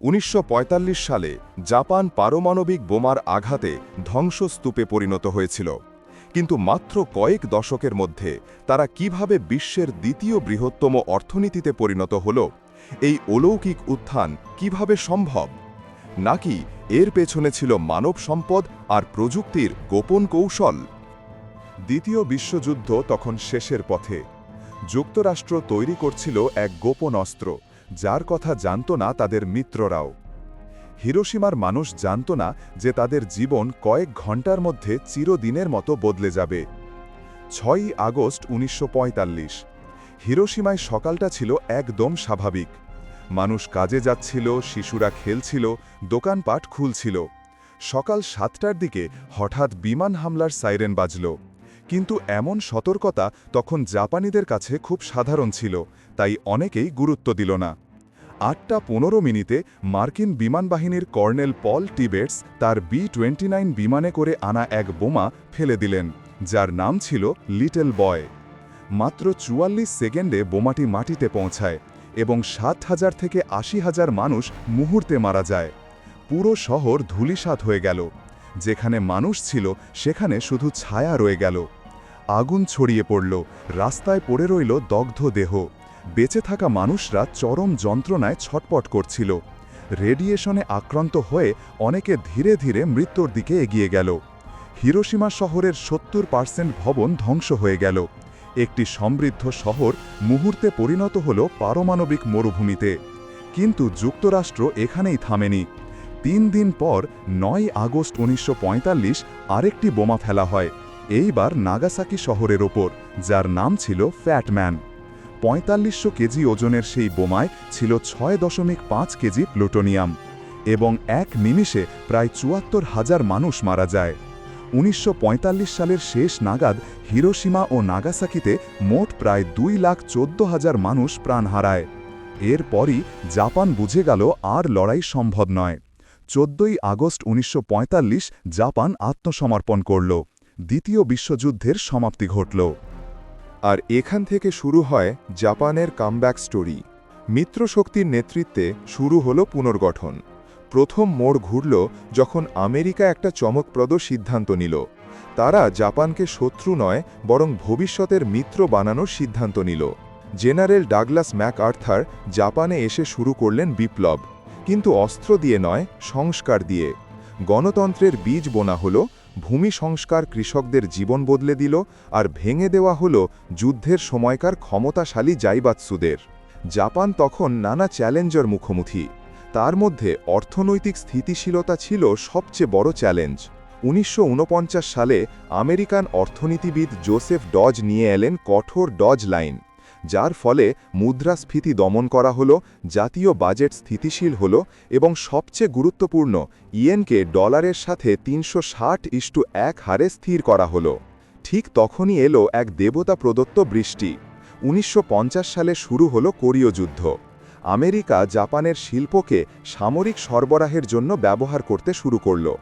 উনিশশো পঁয়তাল্লিশ সালে জাপান পারমাণবিক বোমার আঘাতে ধ্বংসস্তূপে পরিণত হয়েছিল। কিন্তু মাত্র কয়েক দশকের মধ্যে তারা কীভাবে বিশ্বের দ্বিতীয় বৃহত্তম অর্থনীতিতে পরিণত হল, এই অলৌকিক উত্থান কীভাবে সম্ভব? নাকি এর পেছনে ছিল মানব সম্পদ আর প্রযুক্তির গোপন কৌশল? দ্বিতীয় বিশ্বযুদ্ধ তখন শেষের পথে। যুক্তরাষ্ট্র তৈরি করছিল এক গোপন অস্ত্র। যার কথা জানত না তাদের মিত্ররাও। হিরোসীমার মানুষ জানত না যে তাদের জীবন কয়েক ঘণ্টার মধ্যে চিরদিনের মতো বদলে যাবে। ছয়ই আগস্ট উনিশশো হিরোসীমায় সকালটা ছিল একদম স্বাভাবিক। মানুষ কাজে যাচ্ছিল, শিশুরা খেলছিল, দোকানপাট খুলছিল। সকাল সাতটার দিকে হঠাৎ বিমান হামলার সাইরেন বাজল। কিন্তু এমন সতর্কতা তখন জাপানিদের কাছে খুব সাধারণ ছিল, তাই অনেকেই গুরুত্ব দিল না। আটটা পনেরো মিনিটে মার্কিন বিমান বাহিনীর কর্নেল পল টিবেটস তার বি টোয়েন্টি বিমানে করে আনা এক বোমা ফেলে দিলেন, যার নাম ছিল লিটল বয়। মাত্র চুয়াল্লিশ সেকেন্ডে বোমাটি মাটিতে পৌঁছায় এবং সাত হাজার থেকে আশি হাজার মানুষ মুহূর্তে মারা যায়। পুরো শহর ধূলিসাৎ হয়ে গেল। যেখানে মানুষ ছিল, সেখানে শুধু ছায়া রয়ে গেল। আগুন ছড়িয়ে পড়ল, রাস্তায় পড়ে রইল দগ্ধ দেহ। বেঁচে থাকা মানুষরা চরম যন্ত্রণায় ছটপট করছিল। রেডিয়েশনে আক্রান্ত হয়ে অনেকে ধীরে ধীরে মৃত্যুর দিকে এগিয়ে গেল। হিরোসীমা শহরের সত্তর পার্সেন্ট ভবন ধ্বংস হয়ে গেল। একটি সমৃদ্ধ শহর মুহূর্তে পরিণত হল পারমাণবিক মরুভূমিতে। কিন্তু যুক্তরাষ্ট্র এখানেই থামেনি। তিন দিন পর নয় আগস্ট উনিশশো পঁয়তাল্লিশ আরেকটি বোমা ফেলা হয়। এইবার নাগাসাকি শহরের ওপর, যার নাম ছিল ফ্যাটম্যান পঁয়তাল্লিশশো কেজি ওজনের সেই বোমায় ছিল ছয় দশমিক পাঁচ কেজি প্লুটোনিয়াম এবং এক নিমিষে প্রায় চুয়াত্তর হাজার মানুষ মারা যায়। উনিশশো পঁয়তাল্লিশ সালের শেষ নাগাদ হিরোসীমা ও নাগাসাকিতে মোট প্রায় দুই লাখ চোদ্দ হাজার মানুষ প্রাণ হারায়। এরপরই জাপান বুঝে গেল আর লড়াই সম্ভব নয়। চোদ্দই আগস্ট উনিশশো পঁয়তাল্লিশ জাপান আত্মসমর্পণ করল। দ্বিতীয় বিশ্বযুদ্ধের সমাপ্তি ঘটল। আর এখান থেকে শুরু হয় জাপানের কামব্যাক স্টোরি। মিত্রশক্তির নেতৃত্বে শুরু হল পুনর্গঠন। প্রথম মোড় ঘুরল যখন আমেরিকা একটা চমকপ্রদ সিদ্ধান্ত নিল। তারা জাপানকে শত্রু নয়, বরং ভবিষ্যতের মিত্র বানানোর সিদ্ধান্ত নিল। জেনারেল ডাগলাস ম্যাক আর্থার জাপানে এসে শুরু করলেন বিপ্লব। কিন্তু অস্ত্র দিয়ে নয়, সংস্কার দিয়ে। গণতন্ত্রের বীজ বোনা হলো, ভূমি সংস্কার কৃষকদের জীবন বদলে দিল আর ভেঙে দেওয়া হল যুদ্ধের সময়কার ক্ষমতাশালী জাইবাৎসুদের জাপান তখন নানা চ্যালেঞ্জের মুখোমুখি। তার মধ্যে অর্থনৈতিক স্থিতিশীলতা ছিল সবচেয়ে বড় চ্যালেঞ্জ। উনিশশো ঊনপঞ্চাশ সালে আমেরিকান অর্থনীতিবিদ জোসেফ ডজ নিয়ে এলেন কঠোর ডজ লাইন। যার ফলে মুদ্রাস্ফীতি দমন করা হল, জাতীয় বাজেট স্থিতিশীল হল এবং সবচেয়ে গুরুত্বপূর্ণ, ইয়েনকে ডলারের সাথে তিনশো ষাট ইস্টু এক হারে স্থির করা হল। ঠিক তখনই এলো এক দেবতা প্রদত্ত বৃষ্টি। উনিশশো পঞ্চাশ সালে শুরু হল কোরীয় যুদ্ধ। আমেরিকা জাপানের শিল্পকে সামরিক সরবরাহের জন্য ব্যবহার করতে শুরু করল।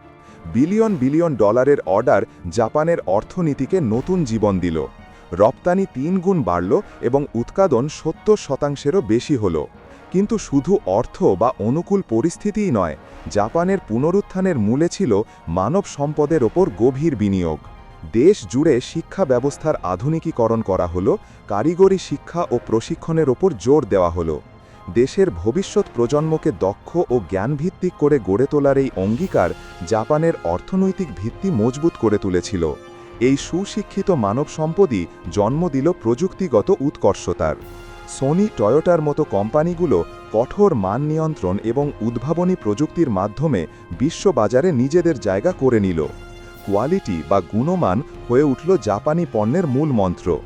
বিলিয়ন বিলিয়ন ডলারের অর্ডার জাপানের অর্থনীতিকে নতুন জীবন দিল। রপ্তানি তিন গুণ বাড়ল এবং উৎপাদন সত্তর শতাংশেরও বেশি হল। কিন্তু শুধু অর্থ বা অনুকূল পরিস্থিতিই নয়, জাপানের পুনরুত্থানের মূলে ছিল মানব সম্পদের ওপর গভীর বিনিয়োগ। দেশ জুড়ে শিক্ষা ব্যবস্থার আধুনিকীকরণ করা হলো, কারিগরি শিক্ষা ও প্রশিক্ষণের ওপর জোর দেওয়া হলো। দেশের ভবিষ্যৎ প্রজন্মকে দক্ষ ও জ্ঞানভিত্তিক করে গড়ে তোলার এই অঙ্গীকার জাপানের অর্থনৈতিক ভিত্তি মজবুত করে তুলেছিল। এই সুশিক্ষিত মানব সম্পদই জন্ম দিল প্রযুক্তিগত উৎকর্ষতার। সোনি টয়োটার মতো কোম্পানিগুলো কঠোর মান নিয়ন্ত্রণ এবং উদ্ভাবনী প্রযুক্তির মাধ্যমে বিশ্ববাজারে নিজেদের জায়গা করে নিল। কোয়ালিটি বা গুণমান হয়ে উঠল জাপানি পণ্যের মূল মন্ত্র।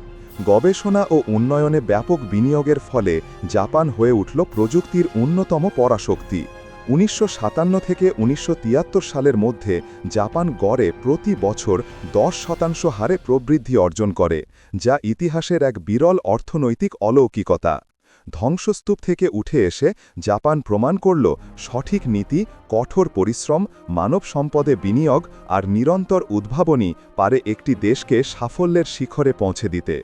গবেষণা ও উন্নয়নে ব্যাপক বিনিয়োগের ফলে জাপান হয়ে উঠল প্রযুক্তির অন্যতম পরাশক্তি। উনিশশো সাতান্ন থেকে উনিশশো তিয়াত্তর সালের মধ্যে জাপান গড়ে প্রতি বছর দশ শতাংশ হারে প্রবৃদ্ধি অর্জন করে, যা ইতিহাসের এক বিরল অর্থনৈতিক অলৌকিকতা। ধ্বংসস্তূপ থেকে উঠে এসে জাপান প্রমাণ করল সঠিক নীতি, কঠোর পরিশ্রম, মানব সম্পদে বিনিয়োগ আর নিরন্তর উদ্ভাবনী পারে একটি দেশকে সাফল্যের শিখরে পৌঁছে দিতে।